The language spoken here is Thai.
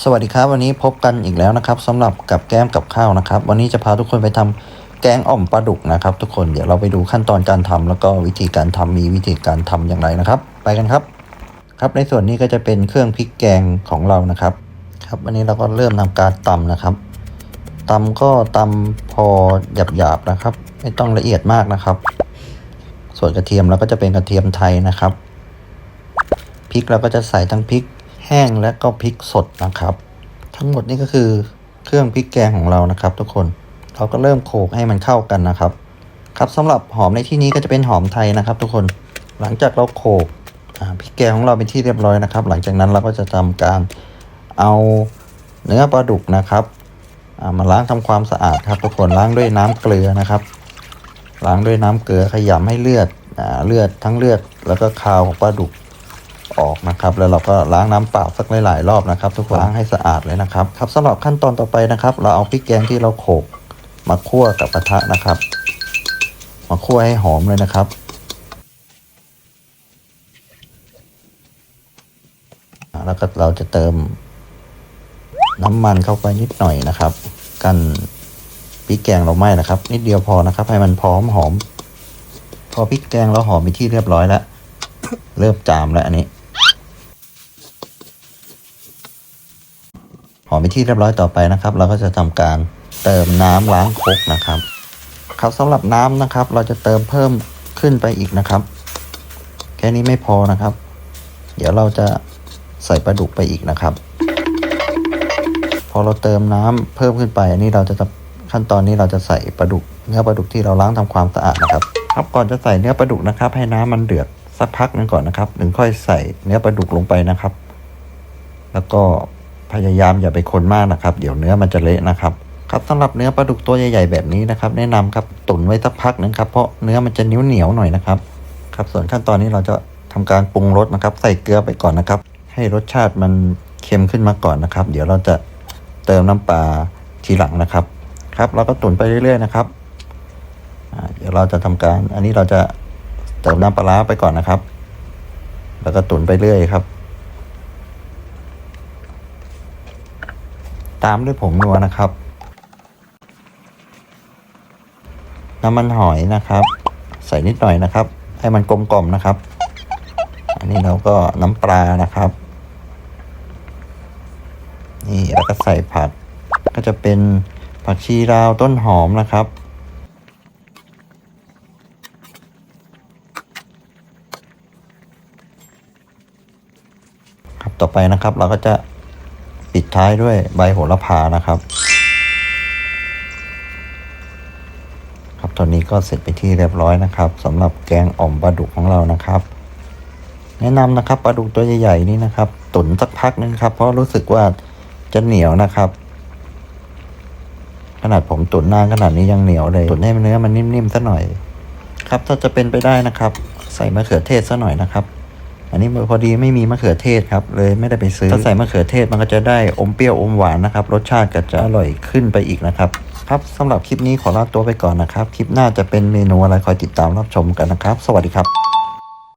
สวัสดีครับวันนี้พบกันอีกแล้วนะครับสำหรับกับแก้มกับข้าวนะครับ วันนี้จะพาทุกคนไปทำแกงอ่อมปลาดุกนะครับ ทุกคนเดี๋ยวเราไปดูขั้นตอนการทำแล้วก็วิธีการทำมีวิธีการทำอย่างไรนะครับ ไปกันครับ ครับในส่วนนี้ก็จะเป็นเครื่องพริกแกงของเรานะครับ ครับวันนี้เราก็เริ่มทำการตำนะครับตำก็ตำพอหยาบๆนะครับ ไม่ต้องละเอียดมากนะครับ ส่วนกระเทียมเราก็จะเป็นกระเทียมไทยนะครับพริกเราก็จะใส่ทั้งพริก แห้งและก็พริกสดนะครับ ทั้งหมดนี่ก็คือเครื่องพริกแกงของเรานะครับ ทุกคนเราก็เริ่มโขลกให้มันเข้ากันนะครับ ครับสำหรับหอมในที่นี้ก็จะเป็นหอมไทยนะครับ ทุกคนหลังจากเราโขลกพริกแกงของเราเป็นที่เรียบร้อยนะครับ หลังจากนั้นเราก็จะทำการเอาเนื้อปลาดุกนะครับมาล้างทำความสะอาดครับทุกคนล้างด้วยน้ำเกลือนะครับ ล้างด้วยน้ำเกลือขยำให้เลือดอเลือดทั้งเลือดแล้วก็คาวของปลาดุก ออกนะครับแล้วเราก็ล้างน้ำเปล่าสักหลายๆรอบนะครับ ทุกคนล้างให้สะอาดเลยนะครับครับสำหรับขั้นตอนต่อไปนะครับ เราเอาพริกแกงที่เราโขกมาคั่วกับกระทะนะครับ มาคั่วให้หอมเลยนะครับแล้วก็เราจะเติมน้ำมันเข้าไปนิดหน่อยนะครับ กันพริกแกงเราไหม้นะครับ นิดเดียวพอนะครับ ให้มันพร้อมหอม พอพริกแกงเราหอมไปที่เรียบร้อยแล้ว เริ่มจามแล้วอันนี้ อมไปที่เรียบร้อยต่อไปนะครับ เราก็จะทำการเติมน้ำล้างครกนะครับ ครับสำหรับน้ำนะครับ เราจะเติมเพิ่มขึ้นไปอีกนะครับ แค่นี้ไม่พอนะครับ เดี๋ยวเราจะใส่ปลาดุกไปอีกนะครับ พอเราเติมน้ำเพิ่มขึ้นไปอันนี้เราจะขั้นตอนนี้เราจะใส่ปลาดุกเนื้อปลาดุกที่เราล้างทำความสะอาดนะครับครับก่อนจะใส่เนื้อปลาดุกนะครับ ให้น้ำมันเดือดสักพักนึงก่อนนะครับถึงค่อยใส่เนื้อปลาดุกลงไปนะครับ แล้วก็ พยายามอย่าไปคนมากนะครับ เดี๋ยวเนื้อมันจะเละนะครับครับสำหรับเนื้อปลาดุกตัวใหญ่ ๆ แบบนี้นะครับ แนะนำครับตุ๋นไว้สักพักหนึงครับเพราะเนื้อมันจะเหนียวเหนียวๆหน่อยนะครับครับส่วนขั้นตอนนี้เราจะทำการปรุงรสนะครับ ใส่เกลือไปก่อนนะครับ ให้รสชาติมันเค็มขึ้นมาก่อนนะครับ เดี๋ยวเราจะเติมน้ำปลาทีหลังนะครับครับ เราก็ตุ๋นไปเรื่อย ๆ นะครับเดี๋ยวเราจะทำการ อันนี้เราจะเติมน้ำปลาร้าไปก่อนนะครับ แล้วก็ตุ๋นไปเรื่อยครับ ตามด้วยผงนัวนะครับ น้ำมันหอยนะครับ ใส่นิดหน่อยนะครับ ให้มันกลมกล่อมนะครับ อันนี้เราก็น้ำปลานะครับ นี่แล้วก็ใส่ผัก ก็จะเป็นผักชีลาวต้นหอมนะครับครับต่อไปนะครับเราก็จะ ปิดท้ายด้วยใบโหระพานะครับ ครับตอนนี้ก็เสร็จไปที่เรียบร้อยนะครับสำหรับแกงอ่อมปลาดุกของเรานะครับ แนะนำนะครับปลาดุกตัวใหญ่ๆนี่นะครับ ตุ๋นสักพักนึงครับเพราะรู้สึกว่าจะเหนียวนะครับ ขนาดผมตุ๋นนานขนาดนี้ยังเหนียวเลยตุ๋นให้เนื้อมันนิ่มๆซะหน่อย ครับถ้าจะเป็นไปได้นะครับ ใส่มะเขือเทศซะหน่อยนะครับ อันนี้พอดีไม่มีมะเขือเทศครับเลยไม่ได้ไปซื้อถ้าใส่มะเขือเทศมันก็จะได้อมเปรี้ยวอมหวานนะครับ รสชาติก็จะอร่อยขึ้นไปอีกนะครับครับสำหรับคลิปนี้ขอลาตัวไปก่อนนะครับ คลิปหน้าจะเป็นเมนูอะไรคอยติดตามรับชมกันนะครับ สวัสดีครับ